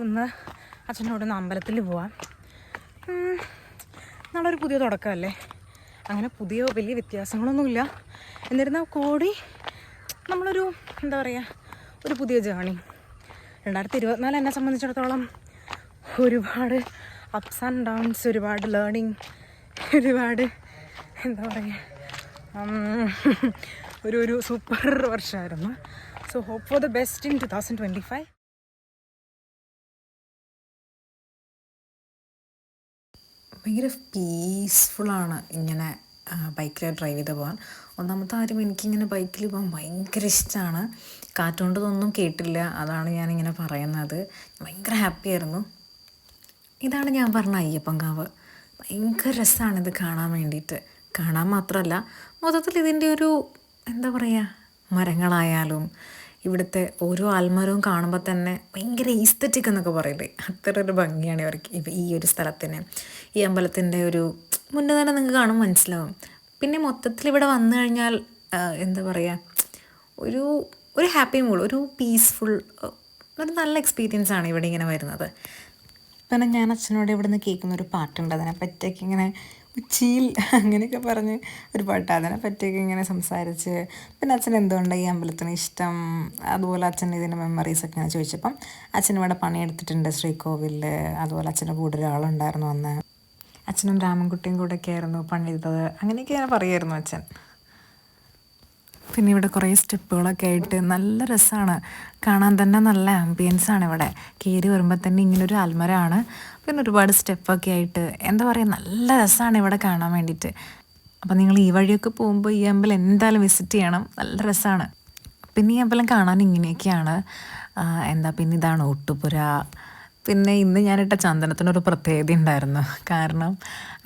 ഒന്ന് അച്ഛനോട് ഒന്ന് അമ്പലത്തിൽ പോവാം. നാളൊരു പുതിയ തുടക്കമല്ലേ? അങ്ങനെ പുതിയ വലിയ വ്യത്യാസങ്ങളൊന്നുമില്ല. എന്നിരുന്നാൽ കൂടി നമ്മളൊരു എന്താ പറയുക ഒരു പുതിയ ജേണി രണ്ടായിരത്തി ഇരുപത്തിനാല് എന്നെ സംബന്ധിച്ചിടത്തോളം ഒരുപാട് അപ്സ് ആൻഡ് ഡൗൺസ് ഒരുപാട് ലേണിങ് ഒരുപാട് എന്താ പറയുക ഒരു ഒരു സൂപ്പർ വർഷമായിരുന്നു. So hope for the best in two thousand twenty five ഭയങ്കര പീസ്ഫുള്ളാണ് ഇങ്ങനെ ബൈക്കിൽ ഡ്രൈവ് ചെയ്ത് പോകാൻ. ഒന്നാമത്തെ കാര്യം എനിക്കിങ്ങനെ ബൈക്കിൽ പോകാൻ ഭയങ്കര ഇഷ്ടമാണ് കാറ്റുകൊണ്ടതൊന്നും കേട്ടില്ല. അതാണ് ഞാനിങ്ങനെ പറയുന്നത്. ഭയങ്കര ഹാപ്പി ആയിരുന്നു. ഇതാണ് ഞാൻ പറഞ്ഞ അയ്യപ്പങ്കാവ് ഭയങ്കര രസമാണ് ഇത് കാണാൻ വേണ്ടിയിട്ട് കാണാൻ മാത്രമല്ല മൊത്തത്തിൽ ഇതിന്റെ ഒരു എന്താ പറയുക മരങ്ങളായാലും ഇവിടുത്തെ ഓരോ ആൽമരവും കാണുമ്പോൾ തന്നെ ഭയങ്കര ഈസ്തറ്റിക് എന്നൊക്കെ പറയില്ലേ? അത്ര ഒരു ഭംഗിയാണ് ഇവർക്ക് ഇപ്പം ഈ ഒരു സ്ഥലത്തിന്. ഈ അമ്പലത്തിന്റെ ഒരു മുന്നേ തന്നെ നിങ്ങൾക്ക് കാണുമ്പോൾ മനസ്സിലാവും. പിന്നെ മൊത്തത്തിൽ ഇവിടെ വന്നു കഴിഞ്ഞാൽ എന്താ പറയുക ഒരു ഒരു ഹാപ്പി മൂഡ് ഒരു പീസ്ഫുൾ ഒരു നല്ല എക്സ്പീരിയൻസ് ആണ് ഇവിടെ ഇങ്ങനെ വരുന്നത്. പിന്നെ ഞാൻ അച്ഛനോട് ഇവിടുന്ന് കേൾക്കുന്ന ഒരു പാട്ടുണ്ട്. അതിനെപ്പറ്റിയൊക്കെ ഇങ്ങനെ ഉച്ചിയിൽ അങ്ങനെയൊക്കെ പറഞ്ഞ് ഒരു പാട്ട്. അതിനെ പറ്റിയൊക്കെ ഇങ്ങനെ സംസാരിച്ച് പിന്നെ അച്ഛൻ എന്തുകൊണ്ടാണ് ഈ അമ്പലത്തിന് ഇഷ്ടം? അതുപോലെ അച്ഛൻ ഇതിന്റെ മെമ്മറീസ് ഒക്കെ ഇങ്ങനെ ചോദിച്ചപ്പം അച്ഛൻ ഇവിടെ പണിയെടുത്തിട്ടുണ്ട് ശ്രീകോവിലിൽ അതുപോലെ അച്ഛന്റെ കൂടെ ഒരാളുണ്ടായിരുന്നു അന്ന്. അച്ഛനും രാമൻകുട്ടിയും കൂടെയൊക്കെ ആയിരുന്നു പണിയെടുത്തത് അങ്ങനെയൊക്കെ ഞാൻ പറയുമായിരുന്നു അച്ഛൻ. പിന്നെ ഇവിടെ കുറേ സ്റ്റെപ്പുകളൊക്കെ ആയിട്ട് നല്ല രസമാണ് കാണാൻ തന്നെ നല്ല ആംബിയൻസ് ആണ് ഇവിടെ. കയറി വരുമ്പോൾ തന്നെ ഇങ്ങനെ ഒരു അൽമരമാണ് പിന്നെ ഒരുപാട് സ്റ്റെപ്പൊക്കെ ആയിട്ട് എന്താ പറയുക നല്ല രസമാണ് ഇവിടെ കാണാൻ വേണ്ടിയിട്ട്. അപ്പോൾ നിങ്ങൾ ഈ വഴിയൊക്കെ പോകുമ്പോൾ ഈ അമ്പലം എന്തായാലും വിസിറ്റ് ചെയ്യണം. നല്ല രസമാണ് പിന്നെ ഈ അമ്പലം കാണാൻ ഇങ്ങനെയൊക്കെയാണ്. എന്താ പിന്നെ ഇതാണ് ഒട്ടുപുര പിന്നെ ഇന്ന് ഞാനിട്ട ചന്ദനത്തിനൊരു പ്രത്യേകത ഉണ്ടായിരുന്നു. കാരണം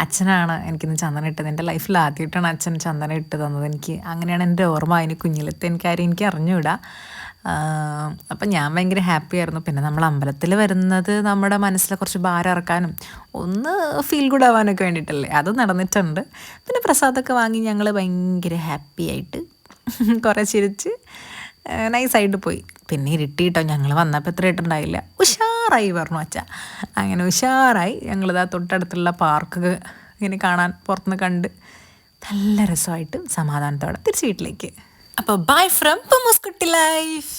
അച്ഛനാണ് എനിക്കിന്ന് ചന്ദനം ഇട്ടത് എന്റെ ലൈഫിൽ ആദ്യമായിട്ടാണ് അച്ഛൻ ചന്ദനം ഇട്ട് തന്നത് എനിക്ക്. അങ്ങനെയാണ് എന്റെ ഓർമ്മ. അതിന് കുഞ്ഞിലത്തെ എനിക്കാരും എനിക്ക് അറിഞ്ഞുകൂടാ. അപ്പം ഞാൻ ഭയങ്കര ഹാപ്പി ആയിരുന്നു. പിന്നെ നമ്മൾ അമ്പലത്തിൽ വരുന്നത് നമ്മുടെ മനസ്സിലെ കുറച്ച് ഭാരം ഇറക്കാനും ഒന്ന് ഫീൽ ഗുഡ് ആവാനൊക്കെ വേണ്ടിയിട്ടല്ലേ? അത് നടന്നിട്ടുണ്ട്. പിന്നെ പ്രസാദമൊക്കെ വാങ്ങി ഞങ്ങൾ ഭയങ്കര ഹാപ്പി ആയിട്ട് കുറേ ചിരിച്ച് നൈസായിട്ട് പോയി. പിന്നെ ഇരുട്ടിയിട്ടോ ഞങ്ങൾ വന്നപ്പോൾ എത്ര ഇട്ടുണ്ടായില്ല ഉഷാറായി പറഞ്ഞു അച്ഛ. അങ്ങനെ ഉഷാറായി ഞങ്ങളിതാ തൊട്ടടുത്തുള്ള പാർക്ക് ഇങ്ങനെ കാണാൻ പുറത്തുനിന്ന് കണ്ട് നല്ല രസമായിട്ട് സമാധാനത്തോടെ തിരിച്ച് വീട്ടിലേക്ക്. അപ്പോൾ ബൈ ഫ്രം കുട്ടി ലൈഫ്